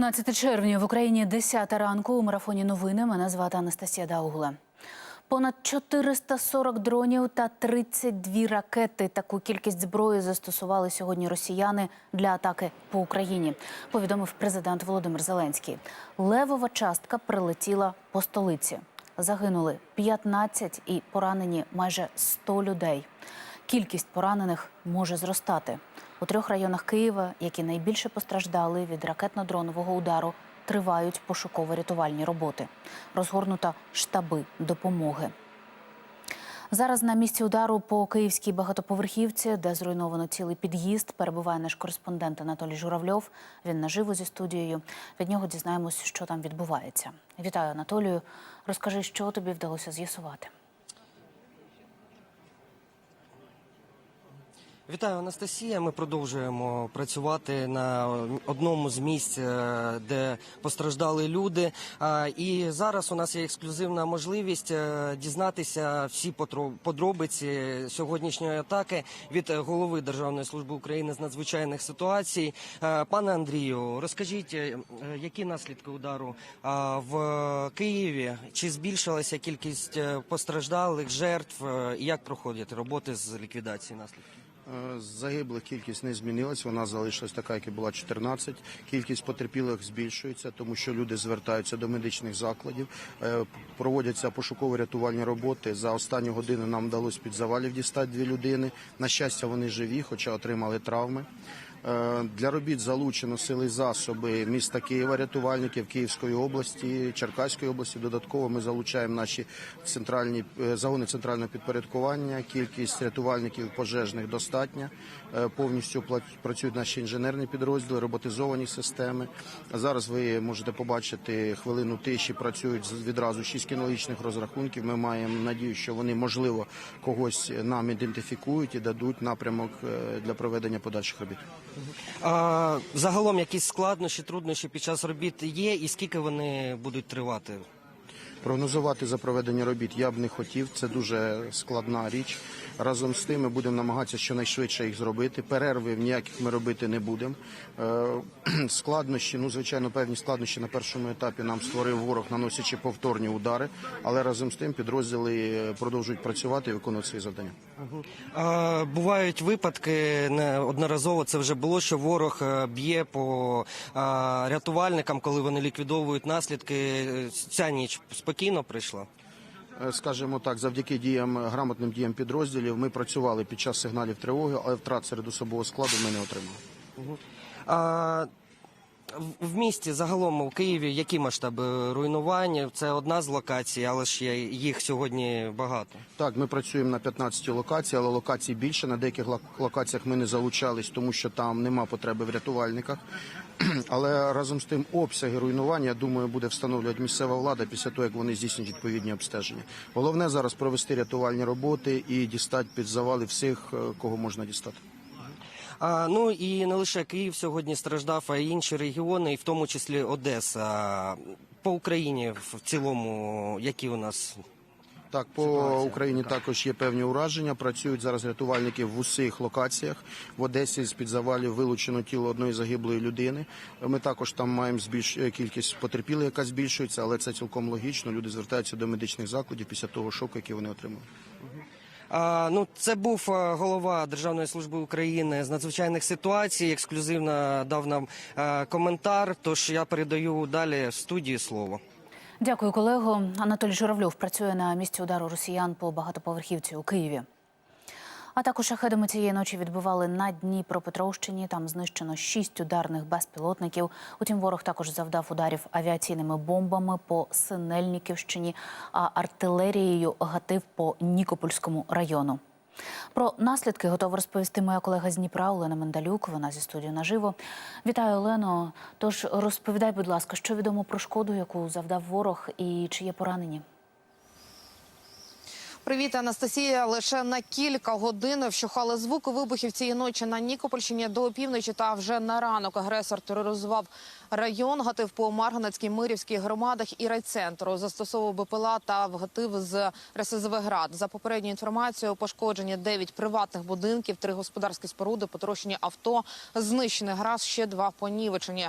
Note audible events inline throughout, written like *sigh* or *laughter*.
15 червня в Україні 10 ранку у марафоні новини. Мене звати Анастасія Даугле. Понад 440 дронів та 32 ракети. Таку кількість зброї застосували сьогодні росіяни для атаки по Україні. Повідомив президент Володимир Зеленський. Левова частка прилетіла по столиці. Загинули 15 і поранені майже 100 людей. Кількість поранених може зростати. У трьох районах Києва, які найбільше постраждали від ракетно-дронового удару, тривають пошуково-рятувальні роботи. Розгорнута штаби допомоги. Зараз на місці удару по київській багатоповерхівці, де зруйновано цілий під'їзд, перебуває наш кореспондент Анатолій Журавльов. Він наживо зі студією. Від нього дізнаємось, що там відбувається. Вітаю, Анатолію. Розкажи, що тобі вдалося з'ясувати. Вітаю, Анастасія. Ми продовжуємо працювати на одному з місць, е, де постраждали люди. І зараз у нас є ексклюзивна можливість е, дізнатися всі подробиці сьогоднішньої атаки від голови Державної служби України з надзвичайних ситуацій. Е, Пане Андрію, розкажіть, які наслідки удару в Києві? Чи збільшилася кількість постраждалих жертв? І як проходять роботи з ліквідації наслідків? Е, Загиблих кількість не змінилась, вона залишилась така, як і була 14. Кількість потерпілих збільшується, тому що люди звертаються до медичних закладів. Е, Проводяться пошуково-рятувальні роботи. За останню годину нам вдалося під завалів дістати дві людини. На щастя, вони живі, хоча отримали травми. Е, Для робіт залучено сили і засоби міста Києва, рятувальників Київської області, Черкаської області. Додатково ми залучаємо наші центральні е, загони центрального підпорядкування. Кількість рятувальників пожежних достатня. Е, Повністю працюють наші інженерні підрозділи, роботизовані системи. Зараз ви можете побачити хвилину тиші. Працюють відразу шість кінологічних розрахунків. Ми маємо надію, що вони можливо когось нам ідентифікують і дадуть напрямок для проведення подальших робіт. А, загалом якісь складнощі, труднощі під час робіт є, і скільки вони будуть тривати? Прогнозувати за проведення робіт я б не хотів. Це дуже складна річ. Разом з тим ми будемо намагатися щонайшвидше їх зробити. Перерви ніяких ми робити не будемо. Е, *clears throat* Складнощі, ну звичайно, певні складнощі на першому етапі нам створив ворог, наносячи повторні удари. Але разом з тим підрозділи е, продовжують працювати і виконувати свої завдання. А, бувають випадки неодноразово. Це вже було, що ворог е, б'є по а, рятувальникам, коли вони ліквідовують наслідки. Ця ніч спокійно прийшла. Е, Скажімо так, завдяки діям грамотним діям підрозділів ми працювали під час сигналів тривоги, але втрат серед особового складу ми не отримали. А, в- місті загалом у Києві які масштаби руйнування? Це одна з локацій, але ж є- їх сьогодні багато. Так, ми працюємо на 15 локацій, але локацій більше. На деяких лок- локаціях ми не залучались, тому що там нема потреби в рятувальниках. *clears throat* Але разом з тим обсяги руйнування, я думаю, буде встановлювати місцева влада після того, як вони здійснять відповідні обстеження. Головне зараз провести рятувальні роботи і дістати під завали всіх, е, кого можна дістати. А, ну і не лише Київ сьогодні страждав, а й інші регіони, і в тому числі Одеса. По Україні в цілому, які у нас Так, по Україні також є певні ураження. Працюють зараз рятувальники в усіх локаціях. В Одесі з під завалів вилучено тіло одної загиблої людини. Ми також там маємо збільш е, кількість потерпілих, яка збільшується, але це цілком логічно. Люди звертаються до медичних закладів після того шоку, який вони отримали. Ну, це був е, голова Державної служби України з надзвичайних ситуацій. Ексклюзивно дав нам е, коментар. Тож я передаю далі в студії слово. Дякую, колего. Анатолій Журавльов працює на місці удару росіян по багатоповерхівці у Києві. А також шахедами цієї ночі відбивали на Дніпропетровщині. Там знищено шість ударних безпілотників. Утім, ворог також завдав ударів авіаційними бомбами по Синельниківщині, а артилерією гатив по Нікопольському району. Про наслідки готова розповісти моя колега з Дніпра Олена Мендалюк. Вона зі студії наживо. Вітаю, Олено. Тож розповідай, будь ласка, що відомо про шкоду, яку завдав ворог, і чи є поранені? Привіт, Анастасія. Лише на кілька годин вщухали звуки вибухів цієї ночі на Нікопольщині до опівночі. Та вже на ранок агресор тероризував район, гатив по Марганецькій, Мирівській громадах і райцентру. Застосовував БПЛА та вгатив з РСЗВ «Град». За попередньою інформацією, пошкоджені 9 приватних будинків, 3 господарські споруди, потрощені авто, знищений граз, ще два понівечені.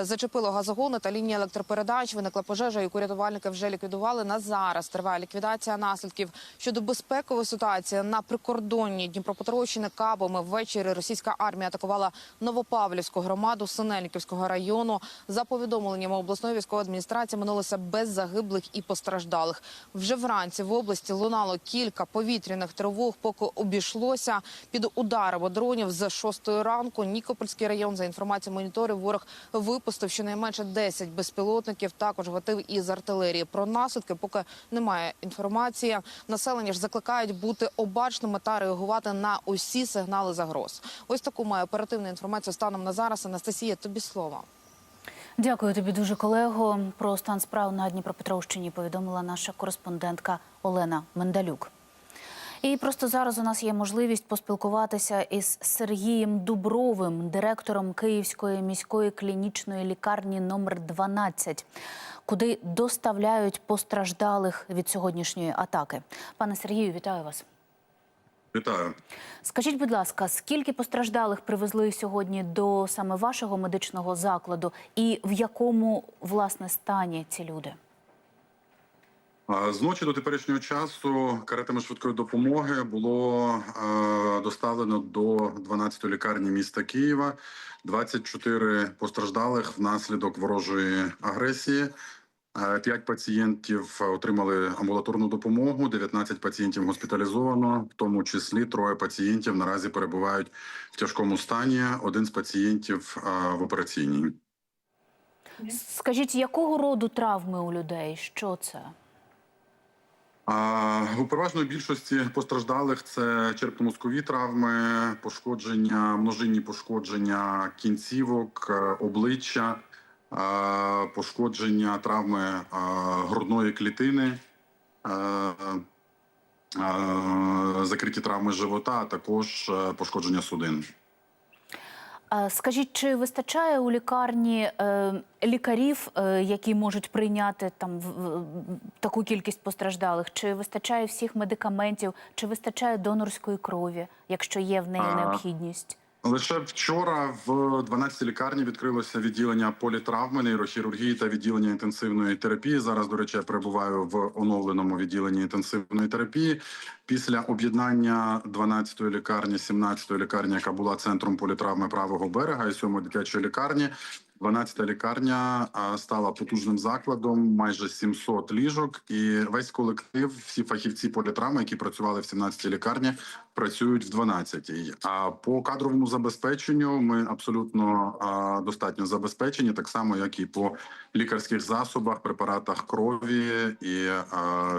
Зачепило газогони та лінії електропередач. Виникла пожежа, яку рятувальники вже ліквідували. На зараз триває ліквідація наслідків. Щодо безпекової ситуації на прикордонні Дніпропетровщини кабами ввечері російська армія атакувала Новопавлівську громаду Синельниківського району. За повідомленнями обласної військової адміністрації минулося без загиблих і постраждалих. Вже вранці в області лунало кілька повітряних тривог, поки обійшлося під ударами дронів з 6 ранку. Нікопольський район за інформацією моніторів ворог випустив щонайменше 10 безпілотників. Також гатив із артилерії. Про наслідки поки немає інформації. Населення ж закликають бути обачними та реагувати на усі сигнали загроз. Ось таку має оперативну інформацію станом на зараз. Анастасія, тобі слово. Дякую тобі дуже, колего. Про стан справ на Дніпропетровщині повідомила наша кореспондентка Олена Мендалюк. І просто зараз у нас є можливість поспілкуватися із Сергієм Дубровим, директором Київської міської клінічної лікарні номер 12, куди доставляють постраждалих від сьогоднішньої атаки. Пане Сергію, вітаю вас. Вітаю. Скажіть, будь ласка, скільки постраждалих привезли сьогодні до саме вашого медичного закладу, і в якому власне стані ці люди? З до теперішнього часу каретами швидкої допомоги було доставлено до 12-ї лікарні міста Києва 24 постраждалих внаслідок ворожої агресії. П'ять пацієнтів отримали амбулаторну допомогу, 19 пацієнтів госпіталізовано, в тому числі троє пацієнтів наразі перебувають в тяжкому стані. Один з пацієнтів в операційній. Скажіть, якого роду травми у людей? Що це? У переважної більшості постраждалих це черепно-мозкові травми, пошкодження, множинні пошкодження кінцівок, е, обличчя, е, пошкодження травми е, грудної клітини, закриті травми живота, а також пошкодження судин. Скажіть, чи вистачає у лікарні е, лікарів, е, які можуть прийняти там таку кількість постраждалих? Чи вистачає всіх медикаментів, чи вистачає донорської крові, якщо є в неї необхідність? Лише вчора в 12-й лікарні відкрилося відділення політравми, нейрохірургії та відділення інтенсивної терапії. Зараз, до речі, я перебуваю в оновленому відділенні інтенсивної терапії. Після об'єднання 12-ї лікарні, 17-ї лікарні, яка була центром політравми правого берега, і 7-ї дитячої лікарні. 12-та лікарня стала потужним закладом, майже 700 ліжок, і весь колектив, всі фахівці політравми, які працювали в 17-й лікарні, працюють в 12-й. А по кадровому забезпеченню ми абсолютно достатньо забезпечені, так само як і по лікарських засобах, препаратах крові і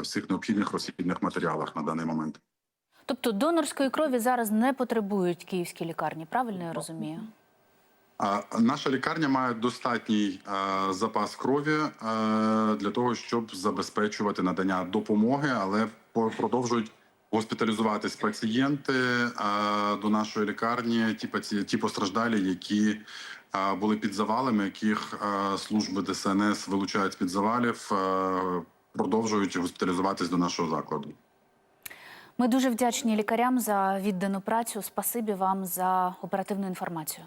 всіх необхідних розхідних матеріалах на даний момент. Тобто донорської крові зараз не потребують київські лікарні, правильно я розумію? Наша лікарня має достатній е, запас крові е, для того, щоб забезпечувати надання допомоги, але продовжують госпіталізуватись пацієнти е, до нашої лікарні. Ті паці... ті постраждалі, які були під завалами, яких служби ДСНС вилучають з під завалів, продовжують госпіталізуватись до нашого закладу. Ми дуже вдячні лікарям за віддану працю. Спасибі вам за оперативну інформацію.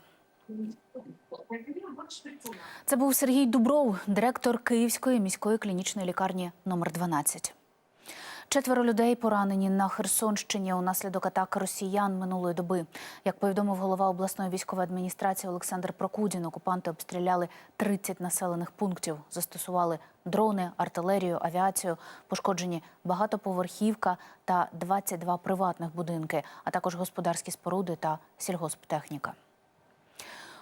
Це був Сергій Дубров, директор Київської міської клінічної лікарні номер 12. Четверо людей поранені на Херсонщині унаслідок атаки росіян минулої доби. Як повідомив голова обласної військової адміністрації Олександр Прокудін, окупанти обстріляли 30 населених пунктів, застосували дрони, артилерію, авіацію, пошкоджені багатоповерхівка та 22 приватних будинки, а також господарські споруди та сільгосптехніка.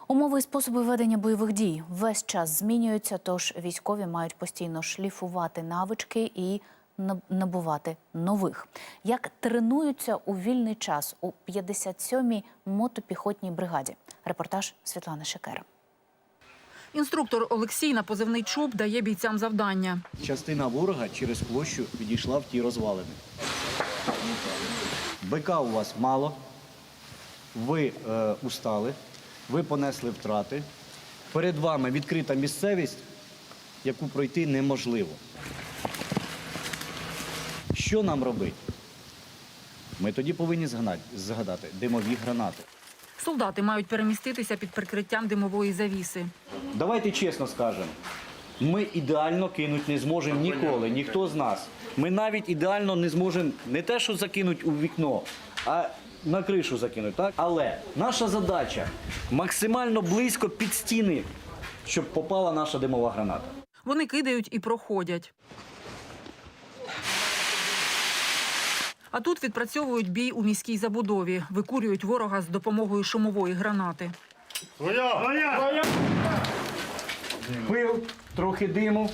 Умови і способи ведення бойових дій весь час змінюються, тож військові мають постійно шліфувати навички і набувати нових. Як тренуються у вільний час у 57-й мотопіхотній бригаді? Репортаж Світлани Шекера. Інструктор Олексій на позивний ЧУП дає бійцям завдання. Частина ворога через площу відійшла в ті розвалини. БК у вас мало, ви е, устали, ви понесли втрати. Перед вами відкрита місцевість, яку пройти неможливо. Що нам робити? Ми тоді повинні згадати, димові гранати. Солдати мають переміститися під прикриттям димової завіси. Давайте чесно скажемо. Ми ідеально кинути не зможемо ніколи, ніхто з нас. Ми навіть ідеально не зможемо не те, що закинути у вікно, а на кришу закинути. Так? Але наша задача максимально близько під стіни, щоб попала наша димова граната. Вони кидають і проходять. А тут відпрацьовують бій у міській забудові, викурюють ворога з допомогою шумової гранати. Пил, трохи диму.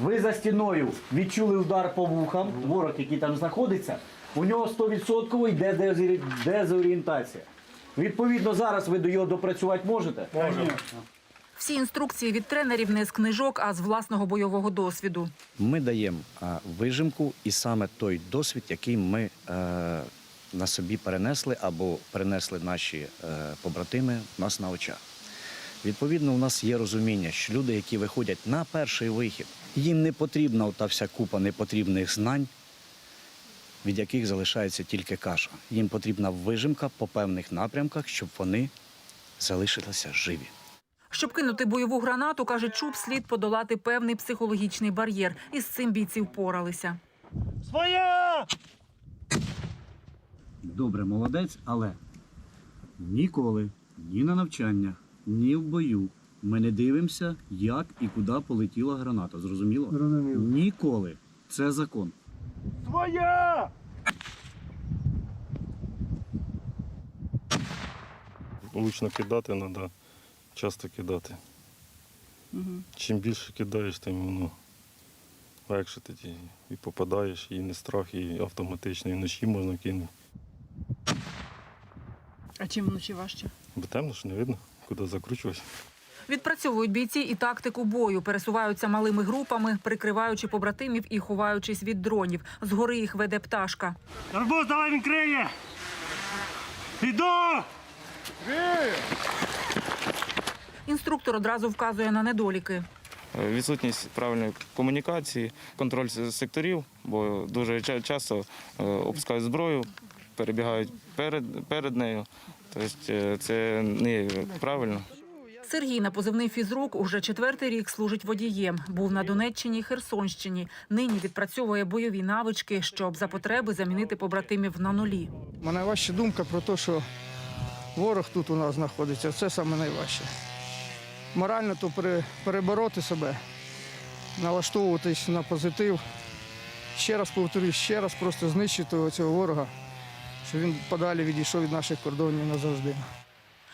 Ви за стіною відчули удар по вухам. Ворог, який там знаходиться, у нього 100% йде дезорі- дезорієнтація. Відповідно, зараз ви до його допрацювати можете? Можемо. Всі інструкції від тренерів не з книжок, а з власного бойового досвіду. Ми даємо а, вижимку і саме той досвід, який ми е, на собі перенесли або перенесли наші е, побратими в нас на очах. Відповідно, у нас є розуміння, що люди, які виходять на перший вихід, їм не потрібна та вся купа непотрібних знань, від яких залишається тільки каша. Їм потрібна вижимка по певних напрямках, щоб вони залишилися живі. Щоб кинути бойову гранату, каже Чуб, слід подолати певний психологічний бар'єр. І з цим бійці впоралися. Своя! Добре, молодець, але ніколи ні на навчаннях, ні в бою ми не дивимося, як і куди полетіла граната. Зрозуміло? Зрозуміло. Ніколи. Це закон. Влучно кидати треба, часто кидати. Чим більше кидаєш, тим воно легше тоді і попадаєш, і не страх, і автоматично, і вночі можна кинути. А чим вночі важче? Бо темно ж не видно, куди закручуватися. Відпрацьовують бійці і тактику бою, пересуваються малими групами, прикриваючи побратимів і ховаючись від дронів. Згори їх веде пташка. Арбуз, давай він криє! Іду! Інструктор одразу вказує на недоліки. Відсутність правильної комунікації, контроль секторів, бо дуже часто е, опускають зброю, перебігають перед, перед нею. Тобто е, це не правильно. Сергій на позивний фізрук уже четвертий рік служить водієм. Був на Донеччині Херсонщині. Нині відпрацьовує бойові навички, щоб за потреби замінити побратимів на нулі. Мене важча думка про те, що ворог тут у нас знаходиться. Це саме найважче. Морально то перебороти себе, налаштовуватись на позитив. Ще раз повторюсь, ще раз просто знищити цього ворога, щоб він подалі відійшов від наших кордонів назавжди.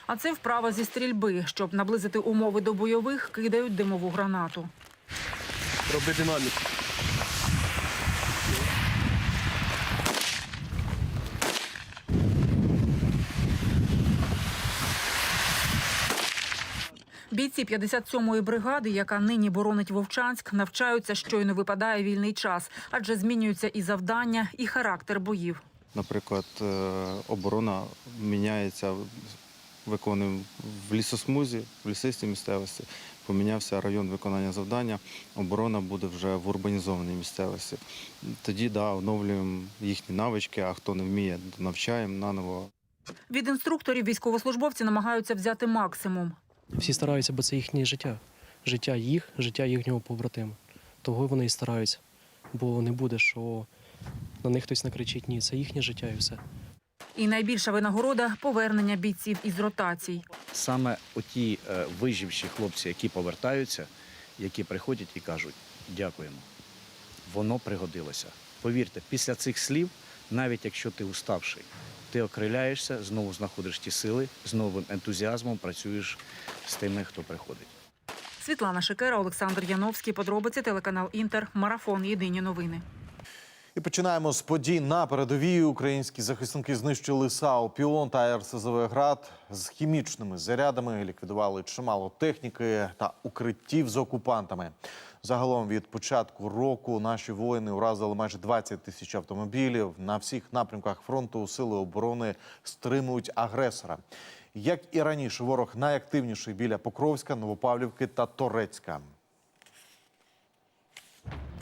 А це вправа зі стрільби. Щоб наблизити умови до бойових, кидають димову гранату. Роби динаміку. Бійці 57-ї бригади, яка нині боронить Вовчанськ, навчаються, щойно випадає вільний час, адже змінюються і завдання, і характер боїв. Наприклад, е, оборона міняється, виконуємо в лісосмузі, в лісистій місцевості. Помінявся район виконання завдання, оборона буде вже в урбанізованій місцевості. Тоді да, оновлюємо їхні навички, а хто не вміє, навчаємо наново. Від інструкторів військовослужбовці намагаються взяти максимум. Всі стараються, бо це їхнє життя. Життя їх, життя їхнього побратима. Того вони і стараються. Бо не буде, що на них хтось накричить ні. Це їхнє життя і все. І найбільша винагорода повернення бійців із ротацій. Саме оті е, виживші хлопці, які повертаються, які приходять і кажуть дякуємо. Воно пригодилося. Повірте, після цих слів, навіть якщо ти уставший, ти окриляєшся, знову знаходиш ті сили, з новим ентузіазмом працюєш з тими, хто приходить. Світлана Шикера, Олександр Яновський. Подробиці телеканал Інтер. Марафон. Єдині новини. І починаємо з подій на передовій. Українські захисники знищили САУ «Піон» та РСЗВ «Град» з хімічними зарядами, ліквідували чимало техніки та укриттів з окупантами. Загалом від початку року наші воїни уразили майже 20 тисяч автомобілів. На всіх напрямках фронту сили оборони стримують агресора. Як і раніше, ворог найактивніший біля Покровська, Новопавлівки та Торецька.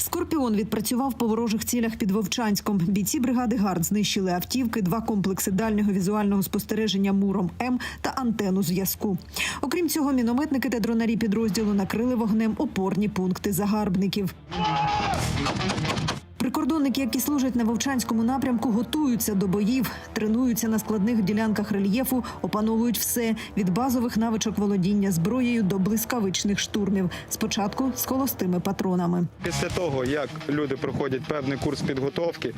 Скорпіон відпрацював по ворожих цілях під Вовчанськом. Бійці бригади ГАРД знищили автівки, два комплекси дальнього візуального спостереження Муром М та антенну зв'язку. Окрім цього, мінометники та дронарі підрозділу накрили вогнем опорні пункти загарбників. Прикордонники, які служать на Вовчанському напрямку, готуються до боїв, тренуються на складних ділянках рельєфу, опановують все від базових навичок володіння зброєю до блискавичних штурмів. Спочатку з холостими патронами. Після того, як люди проходять певний курс підготовки,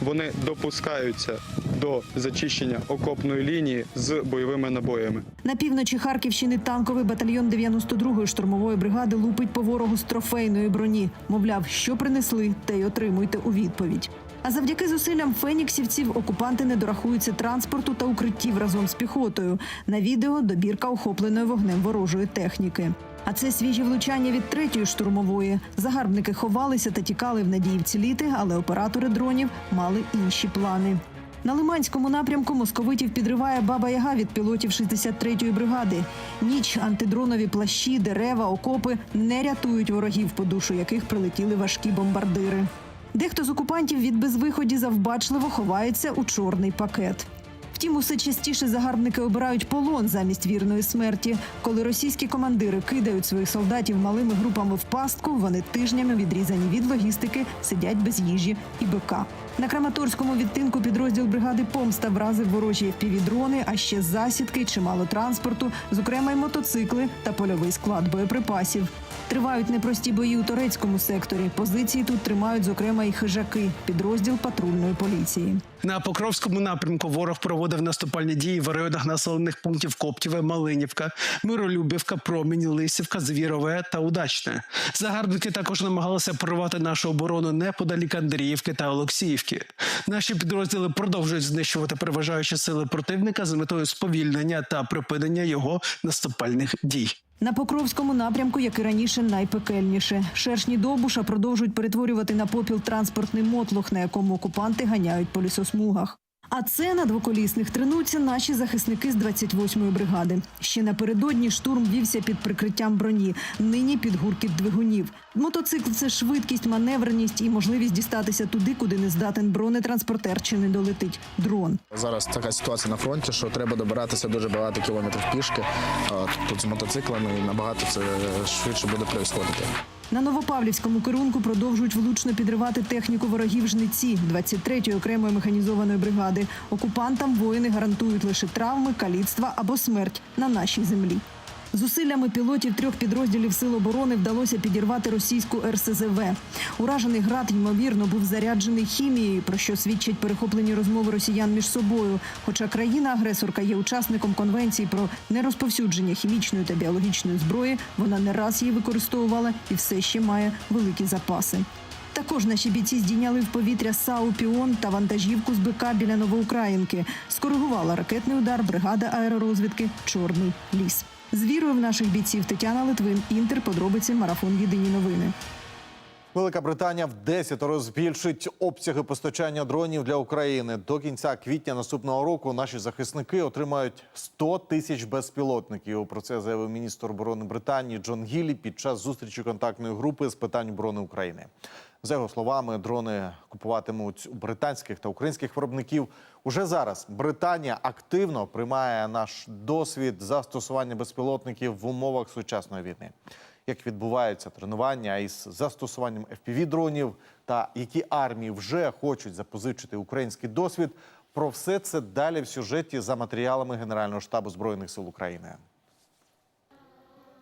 вони допускаються до зачищення окопної лінії з бойовими набоями. На півночі Харківщини танковий батальйон 92-ї штурмової бригади лупить по ворогу з трофейної броні. Мовляв, що принесли, те й отримуйте у відповідь. А завдяки зусиллям феніксівців окупанти не дорахуються транспорту та укриттів разом з піхотою. На відео добірка охопленої вогнем ворожої техніки. А це свіжі влучання від третьої штурмової. Загарбники ховалися та тікали в надії вціліти, але оператори дронів мали інші плани. На Лиманському напрямку московитів підриває баба Яга від пілотів 63-ї бригади. Ніч антидронові плащі, дерева, окопи не рятують ворогів, по душу яких прилетіли важкі бомбардири. Дехто з окупантів від безвиході завбачливо ховається у чорний пакет. Втім, усе частіше загарбники обирають полон замість вірної смерті. Коли російські командири кидають своїх солдатів малими групами в пастку, вони тижнями відрізані від логістики, сидять без їжі і бика. На Краматорському відтинку підрозділ бригади Помста вразив ворожі впівдрони, а ще засідки, чимало транспорту, зокрема й мотоцикли та польовий склад боєприпасів. Тривають непрості бої у турецькому секторі. Позиції тут тримають, зокрема, і хижаки, підрозділ патрульної поліції. На Покровському напрямку ворог проводив наступальні дії в районах населених пунктів Коптєве, Малинівка, Миролюбівка, Промінь, Лисівка, Звірове та Удачне. Загарбники також намагалися прорвати нашу оборону неподалік Андріївки та Олексіївки. Наші підрозділи продовжують знищувати переважаючі сили противника з метою сповільнення та припинення його наступальних дій. На Покровському напрямку, як і раніше, найпекельніше. Шершні довбуша продовжують перетворювати на попіл транспортний мотлох, на якому окупанти ганяють по лісосмугах. А це на двоколісних тренуються наші захисники з 28-ї бригади. Ще напередодні штурм вівся під прикриттям броні. Нині під гуркіт двигунів. Мотоцикл це швидкість, маневреність і можливість дістатися туди, куди не здатен бронетранспортер чи не долетить дрон. Зараз така ситуація на фронті, що треба добиратися дуже багато кілометрів пішки. А Тут з мотоциклами набагато це швидше буде происходити. На Новопавлівському керунку продовжують влучно підривати техніку ворогів жниці 23-ї окремої механізованої бригади. Окупантам воїни гарантують лише травми, каліцтва або смерть на нашій землі. Зусиллями пілотів трьох підрозділів Сил оборони вдалося підірвати російську РСЗВ. Уражений град, ймовірно, був заряджений хімією, про що свідчать перехоплені розмови росіян між собою. Хоча країна-агресорка є учасником конвенції про нерозповсюдження хімічної та біологічної зброї, вона не раз її використовувала і все ще має великі запаси. Також наші бійці здійняли в повітря САУ «Піон» та вантажівку з БК біля Новоукраїнки. Скоригувала ракетний удар бригада аеророзвідки Чорний ліс. З вірою в наших бійців Тетяна Литвин, Інтер, подробиці, марафон Єдині новини. Велика Британія в 10 збільшить обсяги постачання дронів для України. До кінця квітня наступного року наші захисники отримають 100 тисяч безпілотників. Про це заявив міністр оборони Британії Джон Гіллі під час зустрічі контактної групи з питань оборони України. За його словами, дрони купуватимуть у британських та українських виробників. Уже зараз Британія активно приймає наш досвід застосування безпілотників в умовах сучасної війни як відбуваються тренування із застосуванням fpv дронів та які армії вже хочуть запозичити український досвід. Про все це далі в сюжеті за матеріалами Генерального штабу збройних сил України.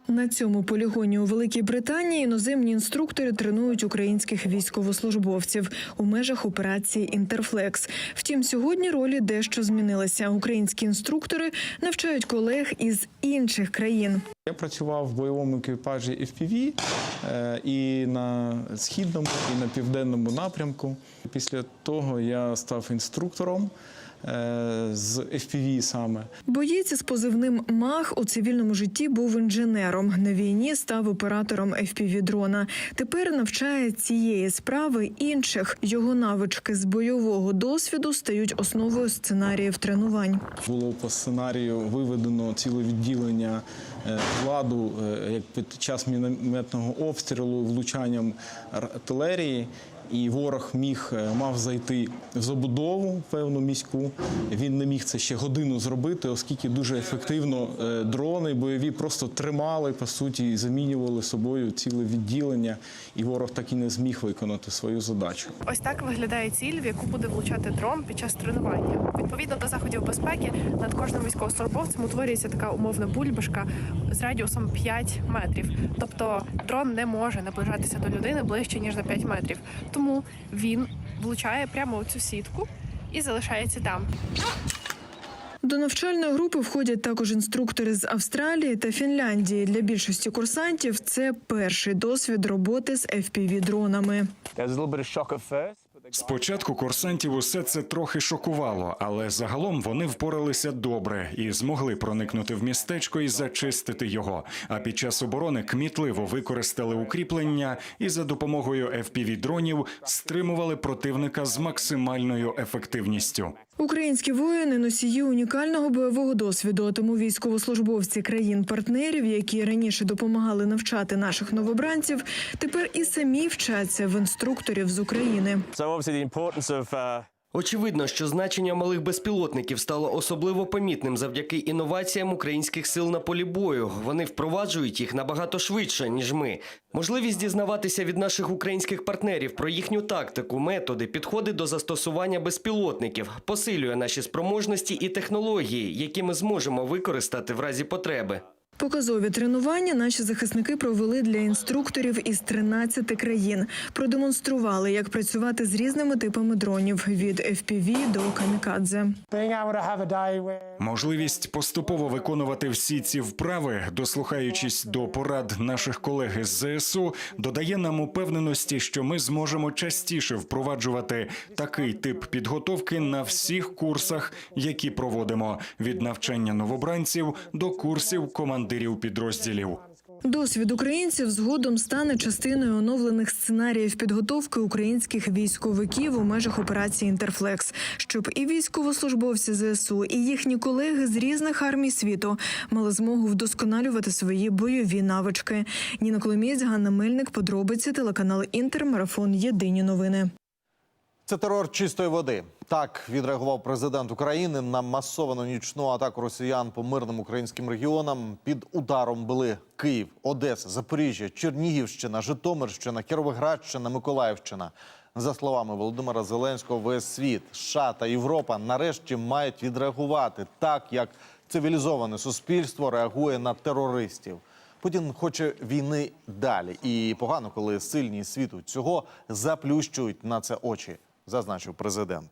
На цьому полігоні у Великій Британії іноземні інструктори тренують українських військовослужбовців у межах операції Інтерфлекс. Втім, сьогодні ролі дещо змінилися. Українські інструктори навчають колег із інших країн. Я працював в бойовому екіпажі FPV е, і на східному, і на південному напрямку. Після того я став інструктором з FPV саме. Боєць із позивним МАХ у цивільному житті був інженером. На війні став оператором FPV-дрона. Тепер навчає цієї справи інших. Його навички з бойового досвіду стають основою сценаріїв тренувань. Було по сценарію виведено ціле відділення е, владу е, як під час мінометного обстрілу влучанням артилерії. І ворог міг е, мав зайти в забудову певну міську. Він не міг це ще годину зробити, оскільки дуже ефективно е, дрони бойові просто тримали по суті і замінювали собою ціле відділення, і ворог так і не зміг виконати свою задачу. Ось так виглядає ціль, в яку буде влучати дрон під час тренування. Відповідно до заходів безпеки, над кожним військовослужбовцем утворюється така умовна бульбашка з радіусом 5 метрів. Тобто дрон не може наближатися до людини ближче ніж на 5 метрів. Тому він влучає прямо у цю сітку і залишається там. До навчальної групи входять також інструктори з Австралії та Фінляндії. Для більшості курсантів це перший досвід роботи з FPV-дронами. Спочатку курсантів усе це трохи шокувало, але загалом вони впоралися добре і змогли проникнути в містечко і зачистити його. А під час оборони кмітливо використали укріплення і за допомогою fpv дронів стримували противника з максимальною ефективністю. Українські воїни носії унікального бойового досвіду. Тому військовослужбовці країн-партнерів, які раніше допомагали навчати наших новобранців, тепер і самі вчаться в інструкторів з України. Очевидно, що значення малих безпілотників стало особливо помітним завдяки інноваціям українських сил на полі бою. Вони впроваджують їх набагато швидше, ніж ми. Можливість дізнаватися від наших українських партнерів про їхню тактику, методи, підходи до застосування безпілотників посилює наші спроможності і технології, які ми зможемо використати в разі потреби. Показові тренування наші захисники провели для інструкторів із 13 країн. Продемонстрували, як працювати з різними типами дронів від FPV до камікадзе. Можливість поступово виконувати всі ці вправи, дослухаючись до порад наших колег із ЗСУ, додає нам упевненості, що ми зможемо частіше впроваджувати такий тип підготовки на всіх курсах, які проводимо від навчання новобранців до курсів командирів підрозділів. Досвід українців згодом стане частиною оновлених сценаріїв підготовки українських військовиків у межах операції Інтерфлекс, щоб і військовослужбовці ЗСУ, і їхні колеги з різних армій світу мали змогу вдосконалювати свої бойові навички. Ніна Коломієць, Ганна Мельник, подробиці телеканал Інтер, марафон Єдині новини. Це терор чистої води. Так відреагував президент України на масовану нічну атаку росіян по мирним українським регіонам. Під ударом були Київ, Одеса, Запоріжжя, Чернігівщина, Житомирщина, Кіровоградщина, Миколаївщина. За словами Володимира Зеленського, весь світ, США та Європа нарешті мають відреагувати так, як цивілізоване суспільство реагує на терористів. Путін хоче війни далі, і погано, коли сильні світу цього заплющують на це очі, зазначив президент.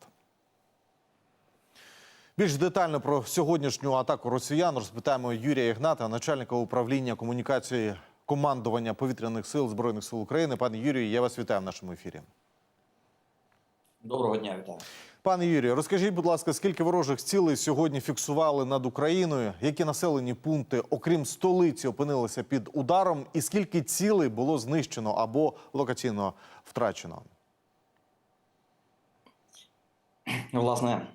Більш детально про сьогоднішню атаку росіян розпитаємо Юрія Ігната, начальника управління комунікації командування повітряних сил збройних сил України. Пане Юрію, я вас вітаю в нашому ефірі. Доброго дня, вітаю. Пане Юрію, розкажіть, будь ласка, скільки ворожих цілей сьогодні фіксували над Україною? Які населені пункти, окрім столиці, опинилися під ударом, і скільки цілей було знищено або локаційно втрачено? Власне,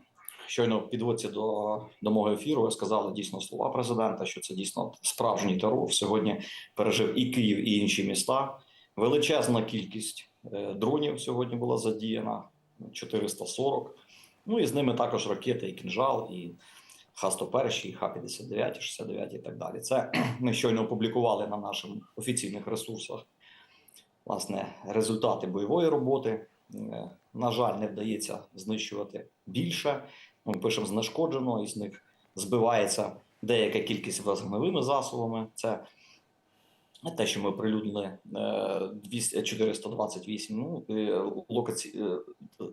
щойно в підводці до, до мого ефіру сказали дійсно слова президента, що це дійсно справжній терор. Сьогодні пережив і Київ, і інші міста. Величезна кількість е, дронів сьогодні була задіяна 440. Ну і з ними також ракети, і кінжал, і Х-101, і Х-59, 69 і так далі. Це *clears throat* ми щойно опублікували на наших офіційних ресурсах. Власне, результати бойової роботи. Е, На жаль, не вдається знищувати більше. Ми пишемо знешкоджено, із них збивається деяка кількість вогневими засобами. Це те, що ми оприлюднили е, 200 428, ну, е, локаці... е,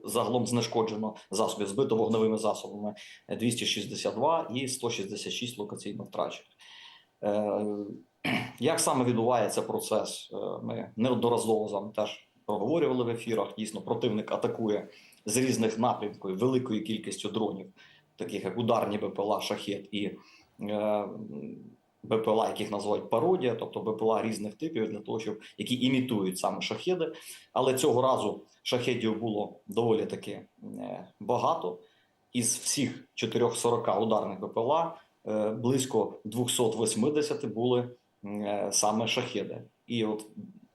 загалом знешкоджено засобів, збито вогневими засобами е, 262 і 166 локаційно втрачених. Е, *clears throat* Як саме відбувається процес? Е, Ми неодноразово з теж проговорювали в ефірах. Дійсно, противник атакує з різних напрямків великою кількістю дронів таких як ударні БПЛА Шахет і е, БПЛА, яких називають пародія, тобто БПЛА різних типів для того, щоб які імітують саме шахеди. Але цього разу шахедів було доволі таки е, багато. Із всіх 440 ударних БПЛА е, близько 280 були е, саме шахеди. І от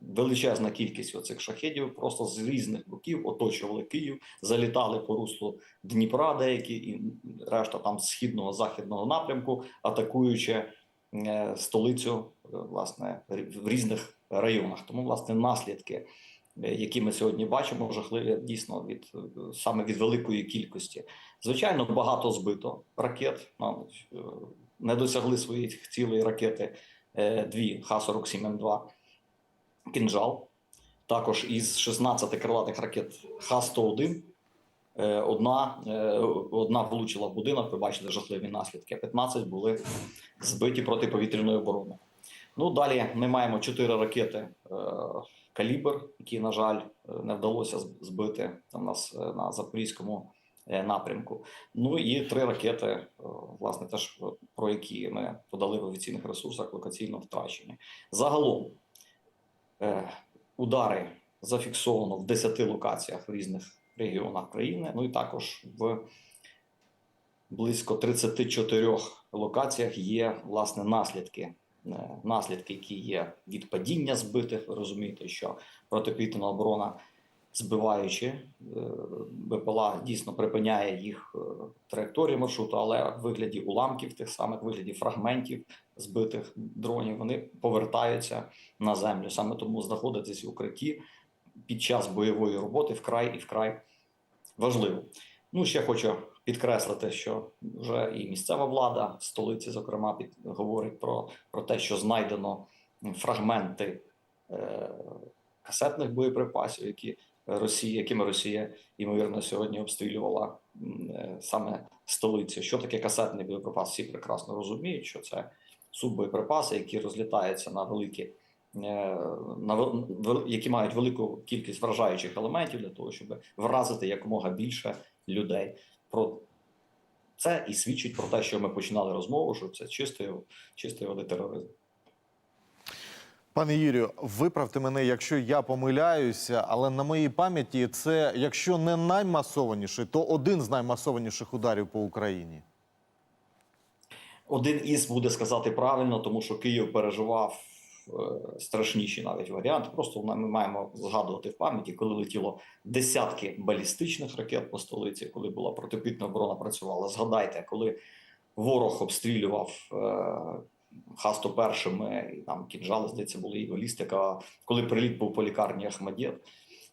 величезна кількість оцих шахедів просто з різних боків оточували Київ, залітали по руслу Дніпра, деякі і решта там східного західного напрямку, атакуючи е, столицю е, власне в різних районах. Тому власне наслідки, е, які ми сьогодні бачимо, жахливі дійсно від саме від великої кількості. Звичайно, багато збито ракет. Мабуть, не досягли своїх цілей ракети дві Х-47М2 «Кінжал». Також із 16 крилатих ракет Х-101 е, одна, е, одна влучила в будинок, ви бачили жахливі наслідки, 15 були збиті протиповітряною обороною. Ну, далі ми маємо 4 ракети е, «Калібр», які, на жаль, не вдалося збити у нас на Запорізькому напрямку. Ну і три ракети, власне, теж про які ми подали в офіційних ресурсах, локаційно втрачені. Загалом удари зафіксовано в 10 локаціях в різних регіонах країни. Ну і також в близько 34 локаціях є власне наслідки. е, Наслідки, які є від падіння збитих, ви розумієте, що протиповітряна оборона, збиваючи е, БПЛА, дійсно припиняє їх е, траєкторію маршруту, але в вигляді уламків, тих самих в вигляді фрагментів збитих дронів, вони повертаються на землю. Саме тому знаходитись в укритті під час бойової роботи вкрай і вкрай важливо. Ну, ще хочу підкреслити, що вже і місцева влада в столиці, зокрема, під, говорить про, про те, що знайдено фрагменти е, касетних боєприпасів, які Росія, якими Росія ймовірно сьогодні обстрілювала е, саме столицю. Що таке касетний боєприпас? Всі прекрасно розуміють, що це суббоєприпаси, які розлітаються на великі. е, На які мають велику кількість вражаючих елементів для того, щоб вразити якомога більше людей. Про це і свідчить про те, що ми починали розмову, що це чистої, чистої води тероризм. Пане Юрію, виправте мене, якщо я помиляюся, але на моїй пам'яті це, якщо не наймасованіший, то один з наймасованіших ударів по Україні. Один із буде сказати правильно, тому що Київ переживав е, страшніші навіть варіанти. Просто ми маємо згадувати в пам'яті, коли летіло десятки балістичних ракет по столиці, коли була протипітна оборона працювала. Згадайте, коли ворог обстрілював е, Х-101, і там кінжали, здається, були і балістика, коли приліт був по лікарні Ахмадєт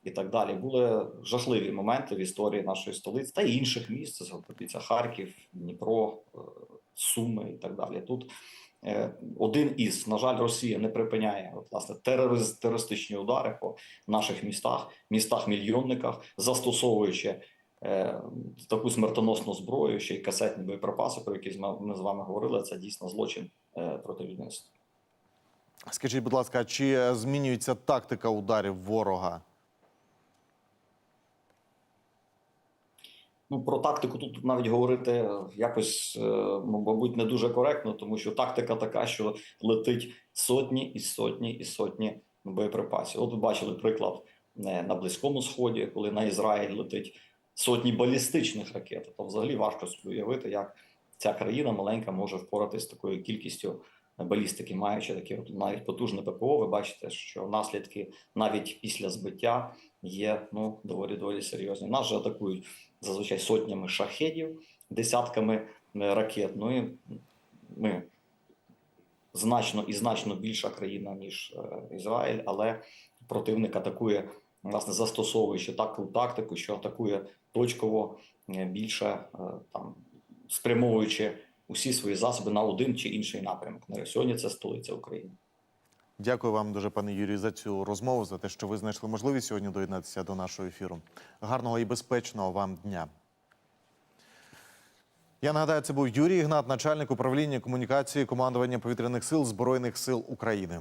і так далі. Були жахливі моменти в історії нашої столиці та й інших міст. Згадується Харків, Дніпро, е, Суми і так далі. Тут е, один із, на жаль, Росія не припиняє от, власне терористичні удари по наших містах, містах-мільйонниках, застосовуючи е, таку смертоносну зброю, ще й касетні боєприпаси, про які ми- з вами говорили. Це дійсно злочин проти людяності. Скажіть, будь ласка, чи змінюється тактика ударів ворога? Ну про тактику тут навіть говорити якось, е, мабуть, не дуже коректно, тому що тактика така, що летить сотні і сотні і сотні боєприпасів. От ви бачили приклад е, на Близькому Сході, коли на Ізраїль летить сотні балістичних ракет. То взагалі важко уявити, як ця країна маленька може впоратись з такою кількістю балістики, маючи таке навіть потужне ППО. Ви бачите, що наслідки навіть після збиття є ну доволі доволі серйозні. Нас же атакують зазвичай сотнями шахедів, десятками е, ракет. Ну і ми значно і значно більша країна ніж е, Ізраїль, але противник атакує, власне, застосовуючи таку тактику, що атакує точково е, більше там спрямовуючи усі свої засоби на один чи інший напрямок. На Сьогодні це столиця України. Дякую вам дуже, пане Юрію, за цю розмову, за те, що ви знайшли можливість сьогодні доєднатися до нашого ефіру. Гарного і безпечного вам дня. Я нагадаю, це був Юрій Ігнат, начальник управління комунікації командування повітряних сил Збройних сил України.